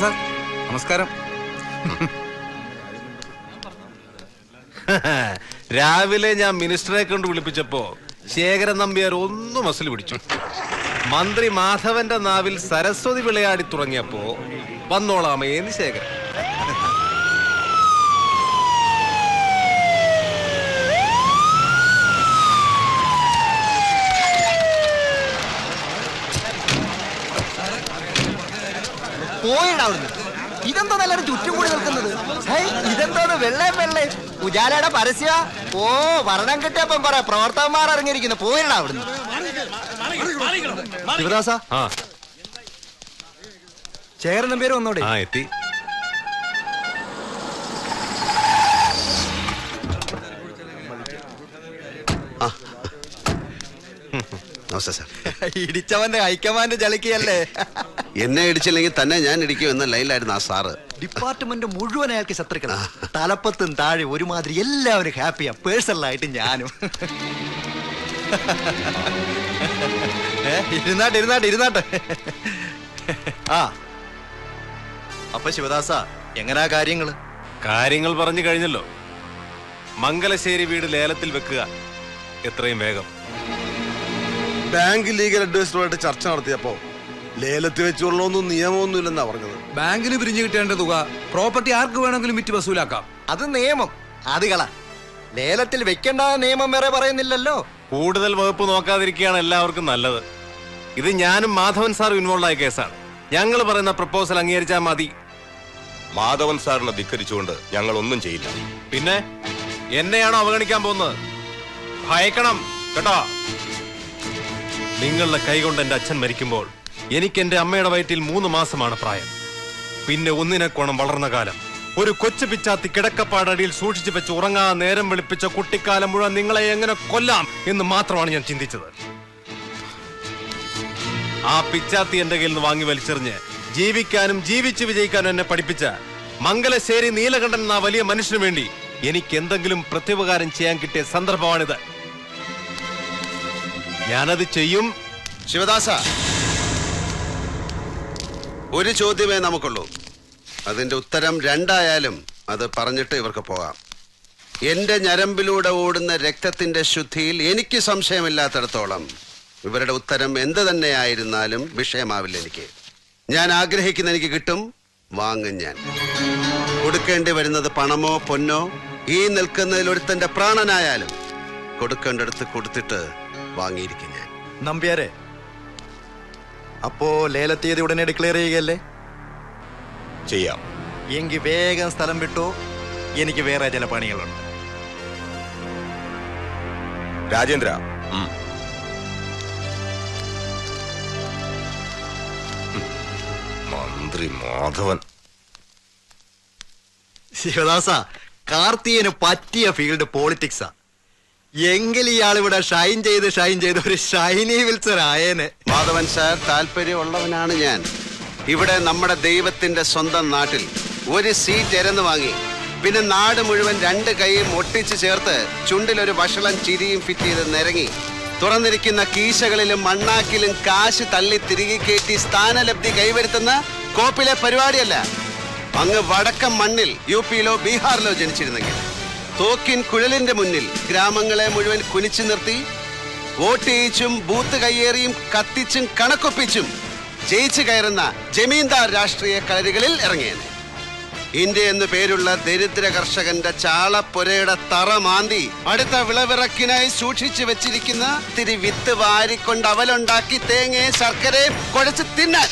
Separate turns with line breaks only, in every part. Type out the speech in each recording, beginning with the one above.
ശിവദാസ നമസ്കാരം.
രാവിലെ ഞാൻ മിനിസ്റ്ററെ കൊണ്ട് വിളിപ്പിച്ചപ്പോ ശേഖരൻ നമ്പ്യാർ ഒന്നും മസിൽ പിടിച്ചു. മന്ത്രി മാധവന്റെ നാവിൽ സരസ്വതി വിളയാടി തുടങ്ങിയപ്പോ വന്നോളാമേന്ന് ശേഖരൻ.
പോയിടാ അവിടുന്ന്. ഇതെന്താ നല്ല ചുറ്റും കൂടി നിൽക്കുന്നത്? ഹേയ്, ഇതെന്തോന്ന്? വെള്ളേ വെള്ളേ. ഉജാലയുടെ പരസ്യ ഓ ഭരണം കിട്ടിയപ്പം കൊറേ പ്രവർത്തകന്മാർ ഇറങ്ങിയിരിക്കുന്നു. പോയിടാ അവിടുന്ന്. ശിവദാസ? ചേരനും പേര് വന്നോടെ
ആ എത്തി.
നമസ്തേ സാർ.
ഇടിച്ചവന്റെ ഹൈക്കമാൻഡ് ചളിക്കയല്ലേ
എന്നെ ഇടിച്ചില്ലെങ്കിൽ തന്നെ ഞാൻ ഇടിക്കും എന്ന ലൈനിലായിരുന്നു ആ സാറ്.
ഡിപ്പാർട്ട്മെന്റ് മുഴുവൻ അയാൾക്ക് ശത്രുക്കളാ. തലപ്പത്തും താഴെ ഒരുമാതിരി എല്ലാവരും ഹാപ്പിയാ. പേഴ്സണലായിട്ട് ഞാനും. ഇരുന്നാട്ടെ ഇരുന്നാട്ടെ. ആ. അപ്പൊ ശിവദാസ എങ്ങനാ കാര്യങ്ങൾ?
കാര്യങ്ങൾ പറഞ്ഞു കഴിഞ്ഞല്ലോ. മംഗലശ്ശേരി വീട് ലേലത്തിൽ വെക്കുക. എത്രയും വേഗം.
ബാങ്ക് ലീഗൽ അഡ്വൈസറുമായിട്ട് ചർച്ച നടത്തിയപ്പോ ലേലത്തിൽ വെച്ചുള്ളൊന്നും നിയമമൊന്നും ഇല്ലെന്നാ പറഞ്ഞത്.
ബാങ്കിന് പിരിഞ്ഞു കിട്ടേണ്ട തുക പ്രോപ്പർട്ടി ആർക്ക് വേണമെങ്കിലും വിറ്റ് വസൂലാക്കാം.
അത് നിയമം. അത് കള. ലേലത്തിൽ വെക്കേണ്ട നിയമം വേറെ പറയുന്നില്ലല്ലോ.
കൂടുതൽ വകുപ്പ് നോക്കാതിരിക്കുകയാണ് എല്ലാവർക്കും നല്ലത്. ഇത് ഞാനും മാധവൻ സാറും ഇൻവോൾവ് ആയ കേസാണ്. ഞങ്ങൾ പറയുന്ന പ്രപ്പോസൽ അംഗീകരിച്ചാൽ മതി.
മാധവൻ സാറിനെ ധിക്കരിച്ചുകൊണ്ട് ഞങ്ങൾ ഒന്നും ചെയ്യില്ല.
പിന്നെ എന്നെയാണോ അവഗണിക്കാൻ പോകുന്നത്? ഭയക്കണം കേട്ടോ? നിങ്ങളുടെ കൈകൊണ്ട് എന്റെ അച്ഛൻ മരിക്കുമ്പോൾ എനിക്ക് എന്റെ അമ്മയുടെ വയറ്റിൽ മൂന്ന് മാസമാണ് പ്രായം. പിന്നെ ഒന്നിനെക്കോണം വളർന്ന കാലം. ഒരു കൊച്ചു പിച്ചാത്തി കിടക്കപ്പാടടിയിൽ സൂക്ഷിച്ചു വെച്ച് ഉറങ്ങാ നേരം വിളിപ്പിച്ച കുട്ടിക്കാലം മുഴുവൻ നിങ്ങളെ എങ്ങനെ കൊല്ലാം എന്ന് മാത്രമാണ് ഞാൻ ചിന്തിച്ചത്. ആ പിച്ചാത്തി എന്റെ കയ്യിൽ നിന്ന് വാങ്ങി വലിച്ചെറിഞ്ഞ് ജീവിക്കാനും ജീവിച്ചു വിജയിക്കാനും എന്നെ പഠിപ്പിച്ച മംഗലശ്ശേരി നീലകണ്ഠൻ എന്ന വലിയ മനുഷ്യന് വേണ്ടി എനിക്ക് എന്തെങ്കിലും പ്രത്യുപകാരം ചെയ്യാൻ കിട്ടിയ സന്ദർഭമാണിത്. ഞാനത് ചെയ്യും.
ശിവദാസ ഒരു ചോദ്യമേ നമുക്കുള്ളൂ. അതിന്റെ ഉത്തരം രണ്ടായാലും അത് പറഞ്ഞിട്ട് ഇവർക്ക് പോകാം. എന്റെ ഞരമ്പിലൂടെ ഓടുന്ന രക്തത്തിന്റെ ശുദ്ധിയിൽ എനിക്ക് സംശയമില്ലാത്തിടത്തോളം ഇവരുടെ ഉത്തരം എന്ത് തന്നെയായിരുന്നാലും വിഷയമാവില്ല എനിക്ക്. ഞാൻ ആഗ്രഹിക്കുന്ന എനിക്ക് കിട്ടും വാങ്ങും ഞാൻ. കൊടുക്കേണ്ടി വരുന്നത് പണമോ പൊന്നോ ഈ നിൽക്കുന്നതിൽ ഒരുത്തന്റെ പ്രാണനായാലും കൊടുക്കേണ്ടടുത്ത് കൊടുത്തിട്ട് വാങ്ങിയിരിക്കും ഞാൻ.
നമ്പ്യാരെ അപ്പോ ലേല തീയതി ഉടനെ ഡിക്ലെയർ ചെയ്യുകയല്ലേ?
ചെയ്യാം.
എങ്കിൽ വേഗം സ്ഥലം വിട്ടു. എനിക്ക് വേറെ ചില പണികളുണ്ട്.
രാജേന്ദ്ര. മന്ത്രി മാധവൻ.
ശിവദാസ കാർത്തിയന് പറ്റിയ ഫീൽഡ് പോളിറ്റിക്സാ എങ്കിൽ ഇയാൾ ഇവിടെ ഷൈൻ ചെയ്ത് ഷൈൻ ചെയ്ത് ഒരു ഷൈനി വിൽസർ ആയേനെ.
മാധവൻ സാർ താല്പര്യമുള്ളവനാണ് ഞാൻ. ഇവിടെ നമ്മുടെ ദൈവത്തിന്റെ സ്വന്തം നാട്ടിൽ ഒരു സീറ്റ് എരന്ന് വാങ്ങി പിന്നെ നാട് മുഴുവൻ രണ്ട് കൈയും ഒട്ടിച്ചു ചേർത്ത് ചുണ്ടിലൊരു വഷളം ചിരിയും ഫിറ്റ് ചെയ്ത് നിരങ്ങി. തുറന്നിരിക്കുന്ന കീശകളിലും മണ്ണാക്കിലും കാശ് തള്ളി തിരികെ കയറ്റി സ്ഥാനലബ്ധി കൈവരുത്തുന്ന കോപ്പിലെ പരിപാടിയല്ല. അങ്ങ് വടക്കം മണ്ണിൽ യു പിയിലോ ബീഹാറിലോ ജനിച്ചിരുന്നെങ്കിൽ. തോക്കിൻ കുഴലിന്റെ മുന്നിൽ ഗ്രാമങ്ങളെ മുഴുവൻ കുനിച്ചു നിർത്തി. വോട്ട് ചെയ്യിച്ചും ബൂത്ത് കയ്യേറിയും കത്തിച്ചും കണക്കൊപ്പിച്ചും ജയിച്ചു കയറുന്ന ജമീന്ദാർ രാഷ്ട്രീയ കളരികളിൽ ഇറങ്ങിയത്. ഇന്ത്യ എന്നു പേരുള്ള ദരിദ്ര കർഷകന്റെ ചാളപ്പൊരയുടെ തറ മാന്തി അടുത്ത വിളവിറക്കിനായി സൂക്ഷിച്ചു വെച്ചിരിക്കുന്ന തിരി വിത്ത് വാരിക്കൊണ്ട് അവലുണ്ടാക്കി തേങ്ങയും ശർക്കരയും കുഴച്ച് തിന്നാൻ.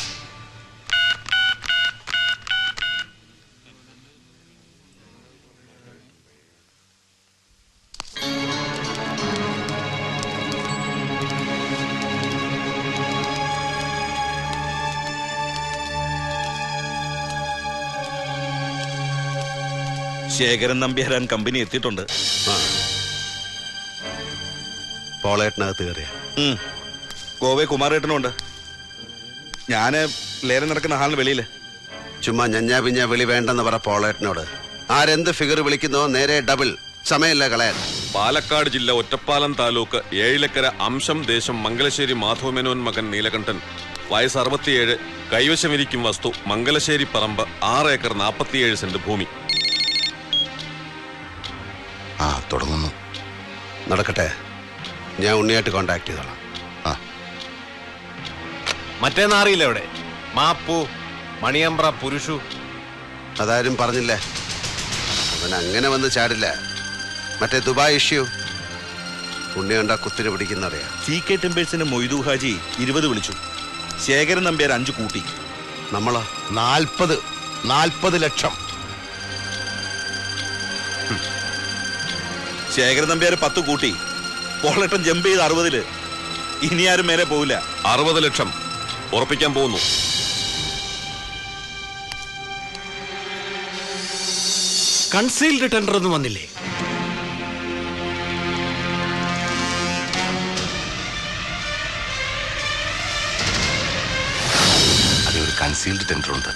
ശേഖരൻ നമ്പ്യാരാൻ കമ്പനി എത്തിയിട്ടുണ്ട്.
പോളേട്ടനകത്ത് കയറിയ.
ഗോവയെ ഗോവെ കുമാരേട്ടനുണ്ട് ഞാൻ ലേലം നടക്കുന്ന ഹാളിന് വെളിയിൽ.
ചുമ്മാ ഞഞ്ഞാ പിഞ്ഞാ വിളി വേണ്ടെന്ന് പറ പോളേട്ടനോട്. ആരെന്ത് ഫിഗർ വിളിക്കുന്നോ നേരെ ഡബിൾ സമയമില്ല കളയാൻ.
പാലക്കാട് ജില്ല ഒറ്റപ്പാലം താലൂക്ക് ഏഴിലക്കര അംശം ദേശം മംഗലശ്ശേരി മാധവമേനോൻ മകൻ നീലകണ്ഠൻ.
വയസ്സ് അറുപത്തിയേഴ്. കൈവശമിരിക്കും വസ്തു മംഗലശ്ശേരി പറമ്പ് ആറ് ഏക്കർ നാൽപ്പത്തിയേഴ് സെന്റ് ഭൂമി.
ആ തുടങ്ങുന്നു.
നടക്കട്ടെ. ഞാൻ ഉണ്ണിയായിട്ട് കോണ്ടാക്ട് ചെയ്തോളാം.
ആ.
മറ്റേന്നാ അറിയില്ല ഇവിടെ. മാപ്പു മണിയമ്പ്ര പുരുഷു.
അതാരും പറഞ്ഞില്ലേ. അവൻ അങ്ങനെ വന്ന് ചാടില്ല. മറ്റേ ദുബായ് ഇഷ്യൂ ഉണ്ണി കണ്ട കുത്തിന് പിടിക്കുന്നറിയാം
സി കെ ടെമ്പേഴ്സിന്റെ മൊയ്തു ഹാജി ഇരുപത് വിളിച്ചു. ശേഖരൻ നമ്പ്യാർ അഞ്ചു കൂട്ടി.
നമ്മളോ?
നാൽപ്പത്. നാൽപ്പത് ലക്ഷം.
ശേഖരൻ നമ്പ്യാർ പത്ത് കൂട്ടി. പോളട്ടം ജമ്പ് ചെയ്ത് അറുപതിൽ. ഇനി ആരും മേലെ പോവില്ല.
അറുപത് ലക്ഷം. ഉറപ്പിക്കാൻ പോകുന്നു.
കൺസീൽഡ് ടെൻഡർ ഒന്നും വന്നില്ലേ?
അതേ ഒരു കൺസീൽഡ് ടെൻഡർ ഉണ്ട്.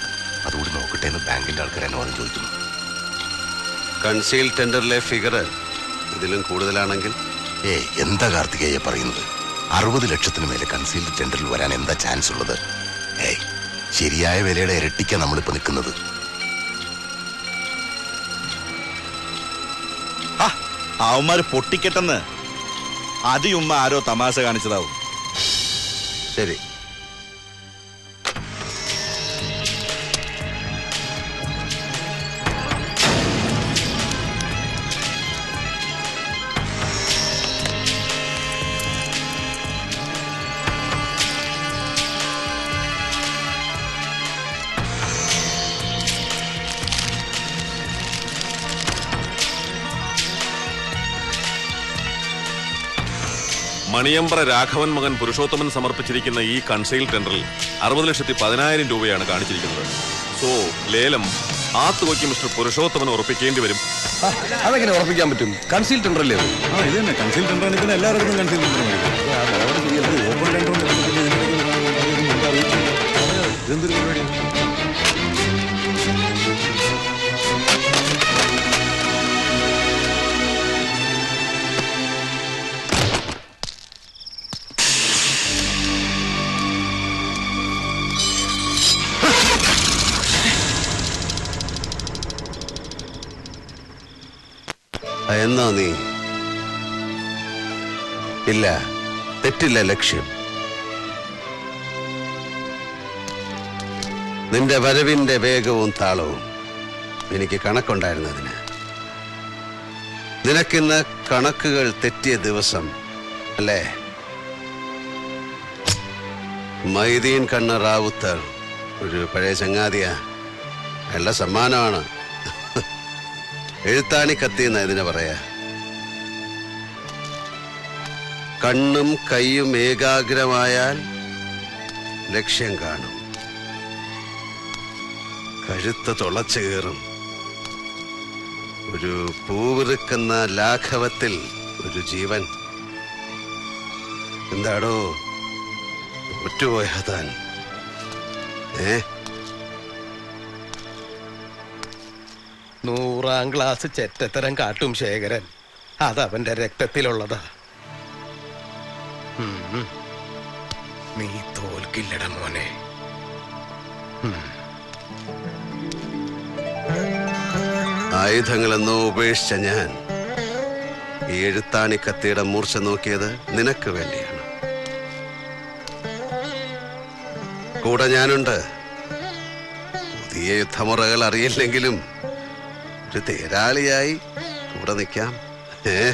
അതുകൂടി നോക്കട്ടെ എന്ന് ബാങ്കിന്റെ ആൾക്കാർ അനുവാദം ചോദിക്കുന്നു.
കൺസീൽഡ് ടെൻഡറിലെ ഫിഗർ ഇതിലും കൂടുതലാണെങ്കിൽ?
ഏ എന്താ കാർത്തികേയ പറയുന്നത്? അറുപത് ലക്ഷത്തിന് മേലെ കൺസീൽഡ് ടെൻഡറിൽ വരാൻ എന്താ ചാൻസ് ഉള്ളത്? ഏയ് ശരിയായ വിലയുടെ ഇരട്ടിക്കാ നമ്മളിപ്പോ നിൽക്കുന്നത്.
ആ, അവന്മാര് പൊട്ടിക്കെട്ടെന്ന്. അതിയുമ്മ ആരോ തമാശ കാണിച്ചതാവും.
ശരി.
മണിയമ്പ്ര രാഘവൻ മകൻ പുരുഷോത്തമൻ സമർപ്പിച്ചിരിക്കുന്ന ഈ കൺസെയിൽ ടെൻഡറിൽ അറുപത് ലക്ഷത്തി പതിനായിരം രൂപയാണ് കാണിച്ചിരിക്കുന്നത്. സോ ലേലം ആ തുകയ്ക്ക് മിസ്റ്റർ പുരുഷോത്തമൻ ഉറപ്പിക്കേണ്ടി വരും.
അതെങ്ങനെ ഉറപ്പിക്കാൻ പറ്റും? Conceal tender?
ആ ഇത് തന്നെ. കൺസീൽ ടെൻഡർ ആണ്. പിന്നെ എല്ലാവർക്കും കൺസീൽ ടെൻഡർ
എന്നോ നീ? ഇല്ല തെറ്റില്ല ലക്ഷ്യം. നിന്റെ വരവിന്റെ വേഗവും താളവും എനിക്ക് കണക്കുണ്ടായിരുന്നതിന്. നിനക്കിന്ന് കണക്കുകൾ തെറ്റിയ ദിവസം അല്ലേ? മൈദീൻ കണ്ണ റാവുത്തർ ഒരു പഴയ ചങ്ങാതിയാ. നല്ല സമ്മാനമാണ്. എഴുത്താണി കത്തി എന്ന ഇതിനെ പറയാ. കണ്ണും കൈയും ഏകാഗ്രമായാൽ ലക്ഷ്യം കാണും. കഴുത്ത് തുളച്ചു കയറും ഒരു പൂവിറുക്കുന്ന ലാഘവത്തിൽ ഒരു ജീവൻ. എന്താടോ? ഒറ്റുപോയാ താൻ. ഏ?
നൂറാം ക്ലാസ് ചെറ്റത്തരം കാട്ടും ശേഖരൻ. അതവന്റെ രക്തത്തിലുള്ളതാ. നീ തോൽക്കില്ലട മോനെ.
ആയുധങ്ങളെന്നോ ഉപേക്ഷിച്ച ഞാൻ ഈ എഴുത്താണി കത്തിയുടെ മൂർച്ച നോക്കിയത് നിനക്ക് വേണ്ടിയാണ്. കൂടെ ഞാനുണ്ട്. പുതിയ യുദ്ധമുറകൾ അറിയില്ലെങ്കിലും ഒരു തേരാളിയായി. കൂടെ നിൽക്കാം. ഏ?